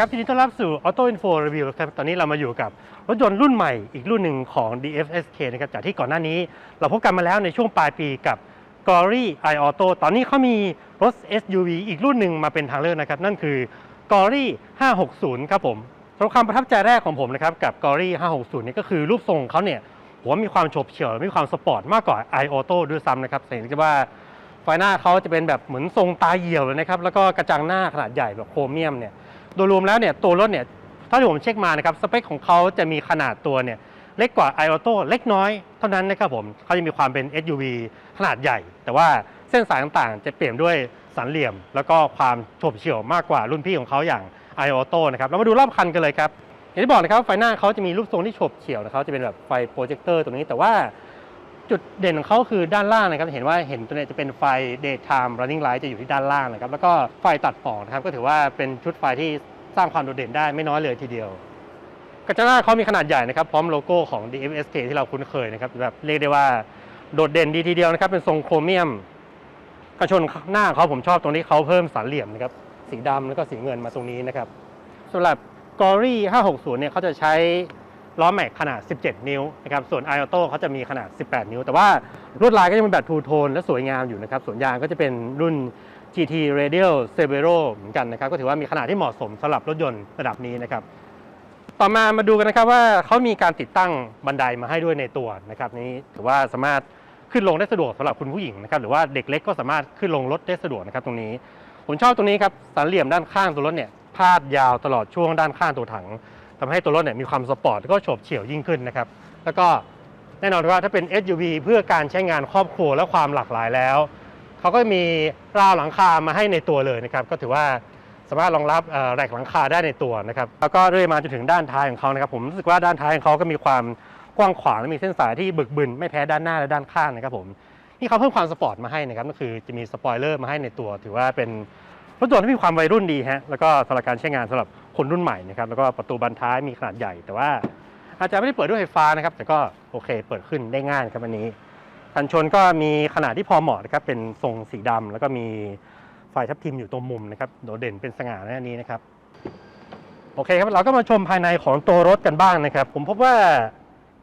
ครับทีนี้ต้อนรับสู่ Auto Info Review ครับตอนนี้เรามาอยู่กับรถยนต์รุ่นใหม่อีกรุ่นหนึ่งของ DFSK นะครับจากที่ก่อนหน้านี้เราพบกันมาแล้วในช่วงปลายปีกับ Glory i Auto ตอนนี้เขามีรถ SUV อีกรุ่นหนึ่งมาเป็นทางเลือกนะครับ นั่นคือ Glory 560 ครับผมสำหรับความประทับใจแรกของผมนะครับกับ Glory 560นี่ก็คือรูปทรงเขาเนี่ยผมว่ามีความโฉบเฉี่ยวมีความสปอร์ตมากกว่า i Auto ด้วยซ้ำนะครับเห็นได้ว่าไฟหน้าเขาจะเป็นแบบเหมือนทรงตาเหี่ยวเลยนะครับแล้วก็กระจังหน้าขนาดใหญ่แบบโครเมียมเนี่ย โดยรวมแล้วเนี่ยตัวรถเนี่ยถ้าที่ผมเช็คมานะครับสเปคของเขาจะมีขนาดตัวเนี่ยเล็กกว่า i Auto เล็กน้อยเท่านั้นนะครับผมเขาจะมีความเป็น SUV ขนาดใหญ่ แต่ว่าเส้นสายต่างๆ จะเปลี่ยนด้วยสันเหลี่ยม แล้วก็ความโฉบเฉี่ยวมากกว่ารุ่นพี่ของเขาอย่าง i Auto นะครับเรามาดูรอบคันกันเลยครับอย่างที่บอกนะครับไฟหน้าเขาจะมีรูปทรงที่โฉบเฉี่ยวนะครับจะเป็นแบบไฟโปรเจคเตอร์ตรงนี้แต่ว่า จุดเด่นของเขาคือด้านล่างนะครับเห็นว่าเห็นตัวเนี้จะเป็นไฟ daytime running light จะอยู่ที่ด้านล่างนะครับแล้วก็ไฟตัดหมอกนะครับก็ถือว่าเป็นชุดไฟที่สร้างความโดดเด่นได้ไม่น้อยเลยทีเดียวกระจังหน้าเขามีขนาดใหญ่นะครับพร้อมโลโก้ของ DFSK ที่เราคุ้นเคยนะครับแบบเรียกได้ว่าโดดเด่นดีทีเดียวนะครับเป็นทรงโครเมียม กระชนหน้าเขาผมชอบตรงนี้เขาเพิ่มสันเหลี่ยมนะครับสีดำแล้วก็สีเงินมาตรงนี้นะครับสำหรับ g o r y 560เนี่ยเขาจะใช้ ล้อแม็กขนาด 17 นิ้วนะครับ ส่วน i Auto เขาจะมีขนาด 18 นิ้ว แต่ว่าลวดลายก็ยังเป็นแบบทูโทนและสวยงามอยู่นะครับ ส่วนยางก็จะเป็นรุ่น GT Radial Severo เหมือนกันนะครับ ก็ถือว่ามีขนาดที่เหมาะสมสำหรับรถยนต์ระดับนี้นะครับ ต่อมามาดูกันนะครับว่าเขามีการติดตั้งบันไดมาให้ด้วยในตัวนะครับ นี้ถือว่าสามารถขึ้นลงได้สะดวกสำหรับคุณผู้หญิงนะครับ หรือว่าเด็กเล็กก็สามารถขึ้นลงรถได้สะดวกนะครับตรงนี้ ผมชอบตรงนี้ครับสันเหลี่ยมด้านข้างตัวรถเนี่ยพาดยาวตลอดช่วงด้านข้างตัวถัง ทำให้ตัวรถเนี่ยมีความสปอร์ตก็โฉบเฉี่ยวยิ่งขึ้นนะครับ แล้วก็แน่นอนว่าถ้าเป็น SUV เพื่อการใช้งานครอบครัวและความหลากหลายแล้วเขาก็มีราวหลังคามาให้ในตัวเลยนะครับ ก็ถือว่าสามารถรองรับอ่อแรกหลังคาได้ในตัวนะครับ แล้วก็เรื่อยมาจนถึงด้านท้ายของเขานะครับ ผมรู้สึกว่าด้านท้ายของเขาก็มีความกว้างขวางและมีเส้นสายที่บึกบึนไม่แพ้ด้านหน้าและด้านข้างนะครับผมที่เขาเพิ่มความสปอร์ตมาให้นะครับก็คือจะมีสปอยเลอร์มาให้ในตัว ถือว่าเป็น รถยนต์ที่มีความวัยรุ่นดีฮะแล้วก็สำหรับการใช้งานสำหรับคนรุ่นใหม่นะครับแล้วก็ประตูบานท้ายมีขนาดใหญ่ แต่ว่าอาจจะไม่ได้เปิดด้วยไฟฟ้านะครับ แต่ก็โอเคเปิดขึ้นได้ง่ายครับอันนี้กันชนก็มีขนาดที่พอเหมาะนะครับเป็นทรงสีดำแล้วก็มีไฟทับทิมอยู่ตรงมุมนะครับโดดเด่นเป็นสง่าในอันนี้นะครับโอเคครับเราก็มาชมภายในของตัวรถกันบ้างนะครับ ผมพบว่า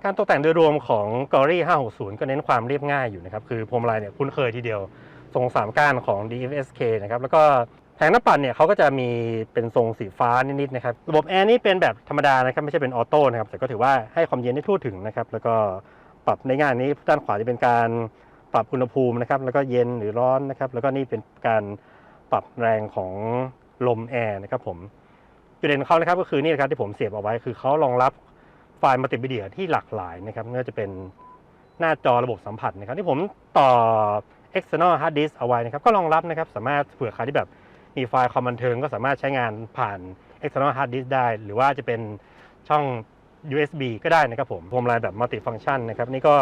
การตกแต่งโดยรวมของ g o r y 560 ก็เน้นความเรียบง่ายอยู่นะครับ คือพวงมาลัยเนี่ยคุ้นเคยทีเดียวทรงสามก้านของ DFSK นะครับ แล้วก็ งหน้าปัดเนี่ยเขาก็จะมีเป็นทรงสีฟ้านิดๆนะครับระบบแอร์นี่เป็นแบบธรรมดานะครับไม่ใช่เป็นออโต้นะครับแต่ก็ถือว่าให้ความเย็นได้ทั่วถึงนะครับแล้วก็ปรับในงายนี้ด้านขวาจะเป็นการปรับอุณหภูมินะครับแล้วก็เย็นหรือร้อนนะครับแล้วก็นี่เป็นการปรับแรงของลมแอร์นะครับผมจุดเด่นของเขานะครับก็คือนี่นะครับที่ผมเสียบเอาไว้คือเขารองรับไฟล์มัลติมีเดียที่หลากหลายนะครับไม่ว่าจะเป็นหน้าจอระบบสัมผัสนะครับที่ผมต่อ external hard disk เอาไว้นะครับก็รองรับนะครับสามารถเผื่อใครที่แบบ มีไฟล์ความบันเทิงก็สามารถใช้งานผ่าน external hard disk ได้ หรือว่าจะเป็นช่อง USB ก็ได้นะครับผมพวงมาลัยแบบ multi function นะครับนี่ก็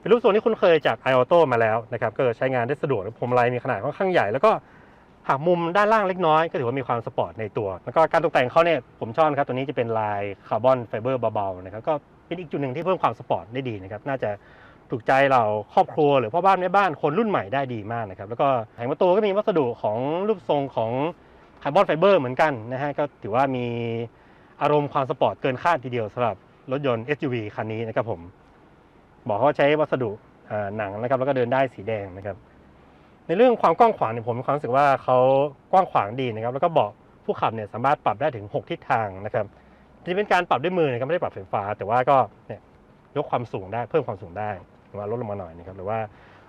เป็นรูปทรงที่คุ้นเคยจาก iAuto มาแล้วนะครับก็ใช้งานได้สะดวกพวงมาลัยมีขนาดค่อนข้างใหญ่ แล้วก็หักมุมด้านล่างเล็กน้อยก็ถือว่ามีความสปอร์ตในตัว แล้วก็การตกแต่งเขาเนี่ยผมชอบครับตัวนี้จะเป็นลายคาร์บอนไฟเบอร์เบาๆนะครับก็เป็นอีกจุดหนึ่งที่เพิ่มความสปอร์ตได้ดีนะครับน่าจะ ถูกใจเราครอบครัวหรือพ่อบ้านแม่บ้านคนรุ่นใหม่ได้ดีมากนะครับแล้วก็แผงประตูก็มีวัสดุของรูปทรงของคาร์บอนไฟเบอร์เหมือนกันนะฮะก็ถือว่ามีอารมณ์ความสปอร์ตเกินคาดทีเดียวสำหรับรถยนต์ SUV คันนี้นะครับผม บอกเขาว่าใช้วัสดุหนังนะครับ แล้วก็เดินได้สีแดงนะครับ ในเรื่องความกว้างขวางเนี่ยผมมีความรู้สึกว่าเขากว้างขวางดีนะครับ แล้วก็เบาะผู้ขับเนี่ยสามารถปรับได้ถึง 6 ทิศทางนะครับจะเป็นการปรับด้วยมือนะครับไม่ได้ปรับไฟฟ้า แต่ว่าก็เนี่ยยกความสูงได้เพิ่มความสูงได้ ว่าลดลงมาหน่อยนะครับหรือว่า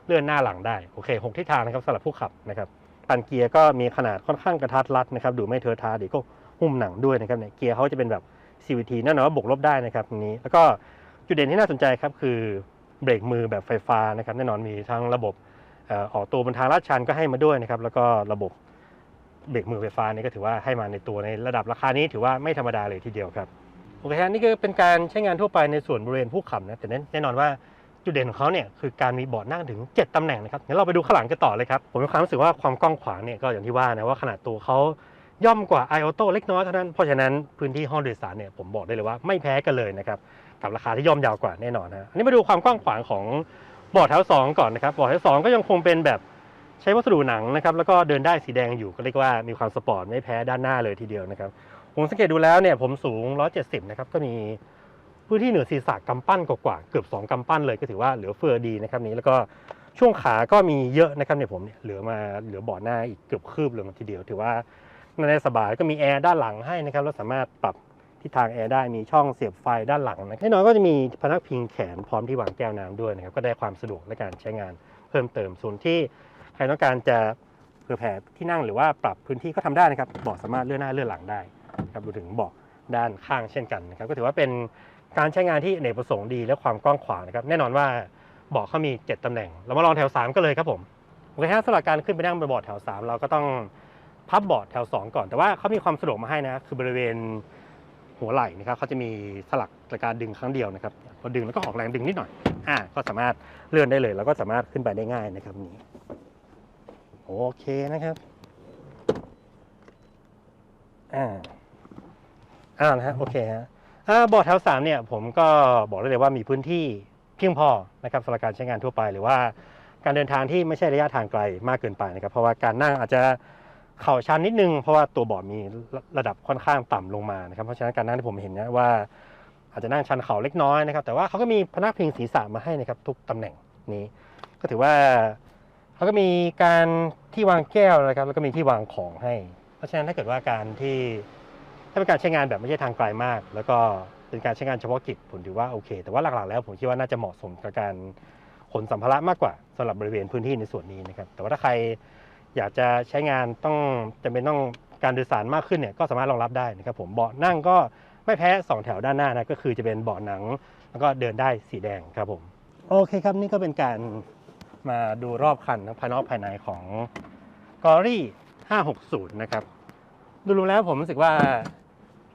เลื่อนหน้าหลังได้โอเค6ทิศทางนะครับสำหรับผู้ขับนะครับตันเกียร์ก็มีขนาดค่อนข้างกระทัดรัดนะครับดูไม่เทอะทาดีก็หุ้มหนังด้วยนะครับเนี่ยเกียร์เขาจะเป็นแบบ CVT แน่นอนว่าบวกลบได้นะครับตรงนี้ แล้วก็จุดเด่นที่น่าสนใจครับคือเบรกมือแบบไฟฟ้านะครับแน่นอนมีทั้งระบบอ่อออกตัวบนทางลาดชันก็ให้มาด้วยนะครับแล้วก็ระบบเบรกมือไฟฟ้านี่ก็ถือว่าให้มาในตัวในระดับราคานี้ถือว่าไม่ธรรมดาเลยทีเดียวครับโอเคฮะนี่ก็เป็นการใช้งานทั่วไปในส่วนบริเวณผู้ขับนะแต่แน่นอนว่า จุดเด่นของเขาเนี่ยคือการมีเบาะนั่งถึง 7ตำแหน่งนะครับงั้นเราไปดูข้างหลังกันต่อเลยครับผมมีความรู้สึกว่าความกว้างขวางเนี่ยก็อย่างที่ว่านะว่าขนาดตัวเขาย่อมกว่า i Auto เล็กน้อยเท่านั้น เพราะฉะนั้นพื้นที่ห้องโดยสารเนี่ยผมบอกได้เลยว่าไม่แพ้กันเลยนะครับกับราคาที่ย่อมยาวกว่าแน่นอนนะอันนี้มาดูความกว้างขวางของเบาะแถวสองก่อนนะครับเบาะแถวสองก็ยังคงเป็นแบบใช้วัสดุหนังนะครับแล้วก็เดินได้สีแดงอยู่ก็เรียกว่ามีความสปอร์ตไม่แพ้ด้านหน้าเลยทีเดียวนะครับผมสังเกตดูแล้วเนี่ยผมสูง 170 นะครับก็มี พื้นที่เหนือศีรษะกำปั้นกว่าเกือบ 2กำปั้นเลยก็ถือว่าเหลือเฟือดีนะครับนี้แล้วก็ช่วงขาก็มีเยอะนะครับเนี่ยผมเนี่ยเหลือมาเหลือเบาะหน้าอีกเกือบคืบเลยทีเดียว ถือว่าน่าจะสบายก็มีแอร์ด้านหลังให้นะครับแล้วสามารถปรับทิศทางแอร์ได้มีช่องเสียบไฟด้านหลังนะแน่นอนก็จะมีพนักพิงแขนพร้อมที่วางแก้วน้ำด้วยนะครับก็ได้ความสะดวกในการใช้งานเพิ่มเติมส่วนที่ใครต้องการจะเผื่อแผ่ที่นั่งหรือว่าปรับพื้นที่ก็ทำได้นะครับเบาะสามารถเลื่อนหน้าเลื่อนหลังได้ครับรวมถึงเบาะด้านข้างเช่นกันนะครับก็ถือว่าเป็น การใช้งานที่เนกประสงค์ดีและความกว้างขวางนะครับแน่นอนว่าเบาะเขามี 7ตำแหน่ง เรามาลองแถว 3 ก็เลยครับผมโอเคฮะสำหรับการขึ้นไปนั่งบนเบาะแถว 3 เราก็ต้องพับเบาะแถว 2 ก่อนแต่ว่าเขามีความสะดวกมาให้นะคือบริเวณหัวไหล่นะครับเขาจะมีสลักในการดึงครั้งเดียวนะครับพอดึงแล้วก็ออกแรงดึงนิดหน่อยอ่าก็สามารถเลื่อนได้เลย แล้วก็สามารถขึ้นไปได้ง่ายนะครับนี้โอเคนะครับอ่าอ่านะฮะโอเคฮะ อ่าบาะแถวสามเนี่ยผมก็บอกได้เลยว่ามีพื้นที่เพียงพอนะครับสำหรับการใช้งานทั่วไป หรือว่าการเดินทางที่ไม่ใช่ระยะทางไกลมากเกินไปนะครับ เพราะว่าการนั่งอาจจะเข่าชันนิดนึง เพราะว่าตัวเบาะมีระดับค่อนข้างต่ำลงมานะครับ เพราะฉะนั้นการนั่งที่ผมเห็นนะว่า อาจจะนั่งชันเข่าเล็กน้อยนะครับ แต่ว่าเขาก็มีพนักพิงศีรษะมาให้นะครับทุกตำแหน่งนี้ ก็ถือว่าเขาก็มีการที่วางแก้วนะครับ แล้วก็มีที่วางของให้ เพราะฉะนั้นถ้าเกิดว่าการที่ เป็นการใช้งานแบบไม่ใช่ทางไกลมาก แล้วก็เป็นการใช้งานเฉพาะกิจผมถือว่าโอเค แต่ว่าหลักๆแล้วผมคิดว่าน่าจะเหมาะสมกับการขนสัมภาระมากกว่าสำหรับบริเวณพื้นที่ในส่วนนี้นะครับ แต่ว่าถ้าใครอยากจะใช้งานต้องจำเป็นต้องการโดยสารมากขึ้นเนี่ยก็สามารถรองรับได้นะครับผมเบาะนั่งก็ไม่แพ้สองแถวด้านหน้านะก็คือจะเป็นเบาะหนัง แล้วก็เดินได้สีแดงครับผม โอเคครับนี่ก็เป็นการมาดูรอบคันทั้งภายนอกภายในของ g o r y 560 นะครับ ดูรวมแล้วผมรู้สึกว่า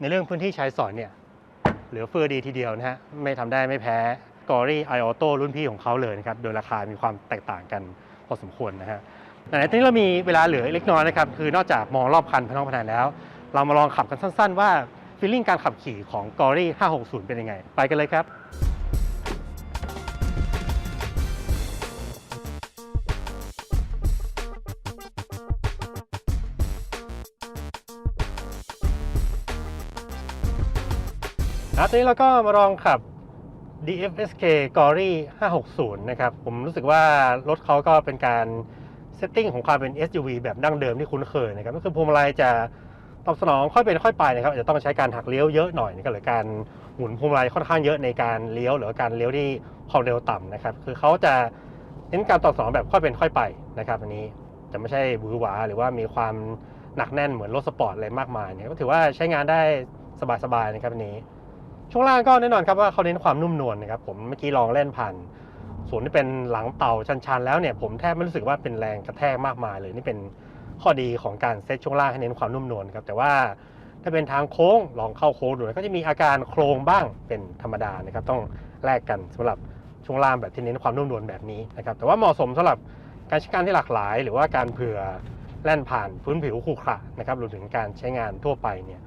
ในเรื่องพื้นที่ใช้สอยเนี่ยเหลือเฟือดีทีเดียวนะฮะไม่ทำได้ไม่แพ้กอรี่ไอออโต้รุ่นพี่ของเขาเลยนะครับ โดยราคามีความแตกต่างกันพอสมควรนะฮะแต่ในที่นี้เรามีเวลาเหลือเล็กน้อยนะครับ คือนอกจากมองรอบคันพนอกภานแล้ว เรามาลองขับกันสั้น ๆ ว่าฟีลลิ่งการขับขี่ของกอรี่560 เป็นยังไง ไปกันเลยครับ อนนี้เราก็มาลองขับ DFSK Gory 560 นะครับ ผมรู้สึกว่ารถเขาก็เป็นการเซตติ้งของความเป็น SUV แบบดั้งเดิมที่คุ้นเคยนะครับ ก็คือพวงมาลัยจะตอบสนองค่อยเป็นค่อยไปนะครับอาจจะต้องใช้การหักเลี้ยวเยอะหน่อยนะครับหรือการหมุนพวงมาลัยค่อนข้างเยอะในการเลี้ยวหรือการเลี้ยวที่ความเร็วต่ำนะครับ คือเขาจะเน้นการตอบสนองแบบค่อยเป็นค่อยไปนะครับอันนี้จะไม่ใช่หวือหวาหรือว่ามีความหนักแน่นเหมือนรถสปอร์ตอะไรมากมายเนี่ยก็ถือว่าใช้งานได้สบายๆนะครับอันนี้ ช่วงล่างก็แน่นอนครับว่าเขาเน้นความนุ่มนวลนะครับผมเมื่อกี้ลองเล่นผ่านส่วนที่เป็นหลังเต่าชันๆ แล้วเนี่ยผมแทบไม่รู้สึกว่าเป็นแรงกระแทกมากมายเลยนี่เป็นข้อดีของการเซตช่วงล่างให้เน้นความนุ่มนวลครับแต่ว่าถ้าเป็นทางโค้งลองเข้าโค้งดูก็จะมีอาการโครงบ้างเป็นธรรมดานะครับต้องแลกกันสำหรับช่วงล่างแบบที่เน้นความนุ่มนวลแบบนี้นะครับแต่ว่าเหมาะสมสำหรับการใช้งานที่หลากหลาย หรือว่าการเผื่อแล่นผ่านพื้นผิวขรุขระนะครับรวมถึงการใช้งานทั่วไปเนี่ย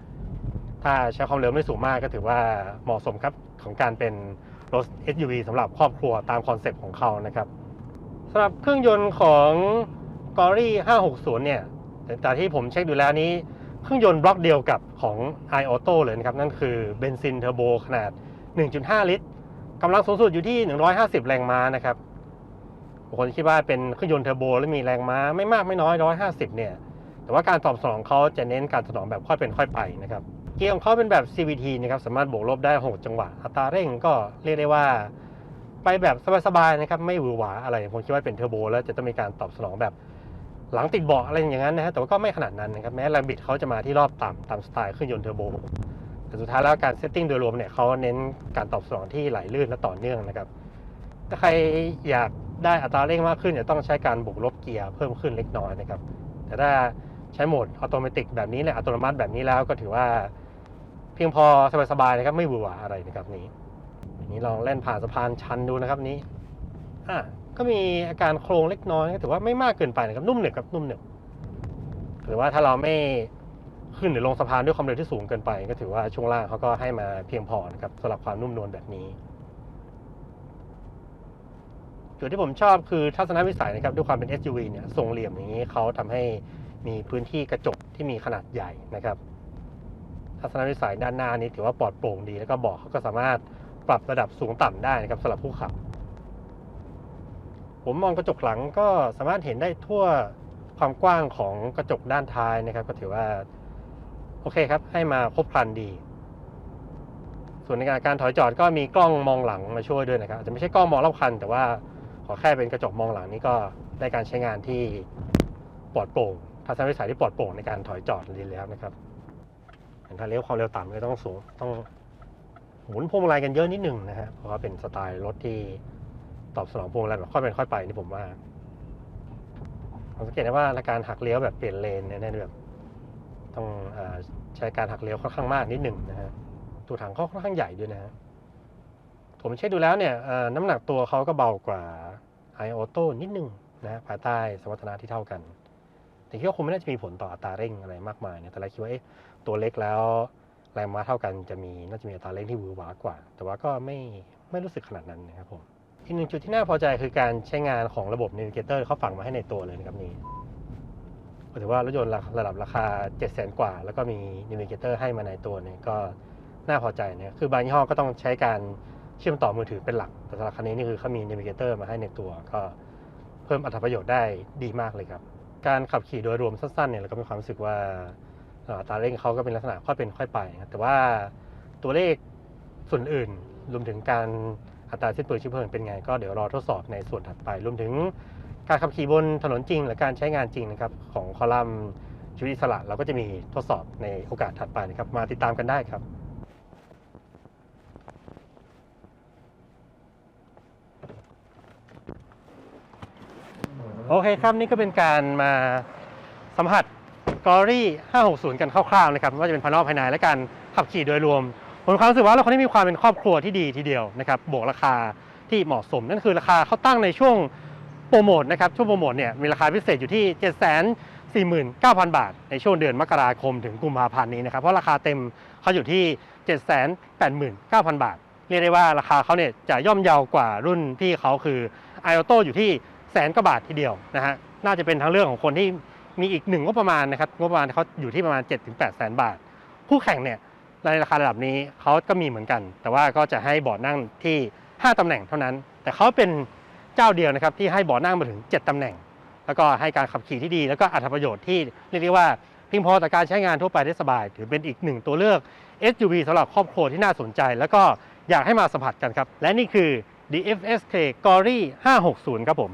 ถ้าใช้ความเร็วไม่สูงมากก็ถือว่าเหมาะสมครับของการเป็นรถ SUV สำหรับครอบครัวตามคอนเซปต์ของเขานะครับสำหรับเครื่องยนต์ของ g o r y 560 เนี่ยแต่ที่ผมเช็คดูแล้วนี้ เครื่องยนต์บล็อกเดียวกับของ i Auto เลยนะครับ นั่นคือเบนซินเทอร์โบขนาด 1.5 ลิตรกำลังสูงสุดอยู่ที่ 150 แรงม้านะครับบางคนคิดว่าเป็นเครื่องยนต์เทอร์โบแล้วมีแรงม้าไม่มากไม่น้อย 150 เนี่ย แต่ว่าการตอบสนองเขาจะเน้นการตอบสนองแบบค่อยเป็นค่อยไปนะครับ เกียร์ของเขาเป็นแบบ CVT นะครับสามารถบวกลบได้ 6 จังหวะ อัตราเร่งก็เรียกได้ว่า ไปแบบสบายๆนะครับไม่หวือหวาอะไรผมคิดว่าเป็นเทอร์โบแล้วจะต้องมีการตอบสนองแบบหลังติดเบาะอะไรอย่างนั้นนะฮะแต่ว่าก็ไม่ขนาดนั้นนะครับแม้แรงบิดเขาจะมาที่รอบต่ำตามสไตล์เครื่องยนต์เทอร์โบแต่สุดท้ายแล้วการเซตติ้งโดยรวมเนี่ยเขาเน้นการตอบสนองที่ไหลลื่นและต่อเนื่องนะครับถ้าใครอยากได้อัตราเร่งมากขึ้นเนี่ยต้องใช้การบวกลบเกียร์เพิ่มขึ้นเล็กน้อยนะครับแต่ถ้าใช้โหมดอัตโนมัติแบบนี้เนี่ยอัตโนมัติแบบนี้แล้วก็ถือว่า เพียงพอสบายๆนะครับ ไม่หวือหวาอะไรนะครับนี้นี้ลองเล่นผ่านสะพานชันดูนะครับนี้อะก็มีอาการโครงเล็กน้อยก็ถือว่าไม่มากเกินไปนะครับนุ่มเหนียวกับนุ่มเหนียวหรือว่าถ้าเราไม่ขึ้นหรือลงสะพานด้วยความเร็วที่สูงเกินไป ก็ถือว่าช่วงล่างเขาก็ให้มาเพียงพอนะครับสำหรับความนุ่มนวลแบบนี้จุดที่ผมชอบคือทัศนวิสัยนะครับด้วยความเป็น SUV เนี่ยทรงเหลี่ยมอย่างนี้เขาทำให้มีพื้นที่กระจกที่มีขนาดใหญ่นะครับ ทัศนวิสัยด้านหน้านี้ถือว่าปลอดโปร่งดี แล้วก็เบาะเขาก็สามารถปรับระดับสูงต่ำได้นะครับสำหรับผู้ขับ ผมมองกระจกหลังก็สามารถเห็นได้ทั่วความกว้างของกระจกด้านท้ายนะครับ ก็ถือว่า โอเคครับ ให้มาครบครันดี ส่วนในการถอยจอดก็มีกล้องมองหลังมาช่วยด้วยนะครับอาจจะไม่ใช่กล้องมองรอบคัน แต่ว่าขอแค่เป็นกระจกมองหลังนี้ก็ได้การใช้งานที่ปลอดโปร่งทัศนวิสัยที่ปลอดโปร่งในการถอยจอดดีแล้วนะครับ ถ้าเลี้ยวความเร็วต่ำก็ต้องสูงต้องหมุนพวงมาลัยกันเยอะนิดหนึ่งนะฮะเพราะว่าเป็นสไตล์รถที่ตอบสนองพวงมาลัยแบบค่อยเป็นค่อยไปนี่ผมว่าผมสังเกตได้ว่าการหักเลี้ยวแบบเปลี่ยนเลนเนี่ยเนี่ยแบบต้องอใช้การหักเลี้ยวค่อนข้างมากนิดหนึ่งนะฮะตัวถังเขาค่อนข้างใหญ่ด้วยนะฮะผมเช็คดูแล้วเนี่ยน้ำหนักตัวเขาก็เบากว่า i o t o นิดหนึ่งนะภายใต้สมรรถนะที่เท่ากัน แต่คิดว่าคงไม่น่าจะมีผลต่ออัตราเร่งอะไรมากมายเนะแต่เราคิดว่าเอ๊ะตัวเล็กแล้วแรงม้าเท่ากันจะมีน่าจะมีอัตราเร่งที่หวือหวากว่า แต่ว่าก็ไม่ไม่รู้สึกขนาดนั้นนะครับผมอีกหนึ่งจุดที่น่าพอใจคือการใช้งานของระบบ Navigator เขาฝังมาให้ในตัวเลยนะครับนี่ถือว่ารถยนต์ระดับราคา 7 0 0 0 0 0กว่า แล้วก็มี Navigator ให้มาในตัวเนี่ยก็น่าพอใจนะคือบางยี่ห้อก็ต้องใช้การเชื่อมต่อมือถือเป็นหลัก แต่สำหรับคันนี้นี่คือเขามี Navigator มาให้ในตัว ก็เพิ่มอัตราประโยชน์ได้ดีมากเลยครับ การขับขี่โดยรวมสั้นๆเนี่ยเราก็มีความรู้สึกว่าอัตราเร่งเขาก็เป็นลักษณะค่อยเป็นค่อยไปนะแต่ว่าตัวเลขส่วนอื่นรวมถึงการอัตราเส้นเปลือชื้อเพลิงเป็นไง ก็เดี๋ยวรอทดสอบในส่วนถัดไป รวมถึงการขับขี่บนถนนจริง หรือการใช้งานจริงนะครับของคอลัมน์ชีวิตอิสระเราก็จะมีทดสอบในโอกาสถัดไปนะครับมาติดตามกันได้ครับ โอเคครับนี่ก็เป็นการมาสัมผัสกอรี่ 560 กันคร่าวๆนะครับว่าจะเป็นภายนอกภายในและการขับขี่โดยรวมผมความรู้สึกว่าเรถคันนี้มีความเป็นครอบครัวที่ดีทีเดียวนะครับบวกราคาที่เหมาะสม นั่นคือราคาเขาตั้งในช่วงโปรโมทนะครับช่วงโปรโมทเนี่ยมีราคาพิเศษอยู่ที่ 7 4 9 0 0 0 บาท ในช่วงเดือนมกราคมถึงกุมภาพันธ์นี้นะครับเพราะราคาเต็มเขาอยู่ที่ 7 8 9 0 0 0 บาท เรียกได้ว่าราคาเขาเนี่ยจะย่อมเยาวกว่ารุ่นที่เขาคือ i o t o อยู่ที่ แสนกว่าบาททีเดียวนะฮะน่าจะเป็นทางเรื่องของคนที่มีอีกหนึ่งงบประมาณนะครับงบประมาณเขาอยู่ที่ประมาณ 7-8แสนบาท คู่แข่งเนี่ยในราคาระดับนี้เขาก็มีเหมือนกัน แต่ว่าก็จะให้เบาะนั่งที่ 5ตำแหน่งเท่านั้น แต่เขาเป็นเจ้าเดียวนะครับที่ให้เบาะนั่งมาถึง 7ตำแหน่ง แล้วก็ให้การขับขี่ที่ดี แล้วก็อัตประโยชน์ที่เรียกได้ว่าเพียงพอต่อการใช้งานทั่วไปได้สบาย ถือเป็นอีกหนึ่งตัวเลือก SUV สำหรับครอบครัวที่น่าสนใจ แล้วก็อยากให้มาสัมผัสกันครับ และนี่คือ DFSK Gory 560 ครับผม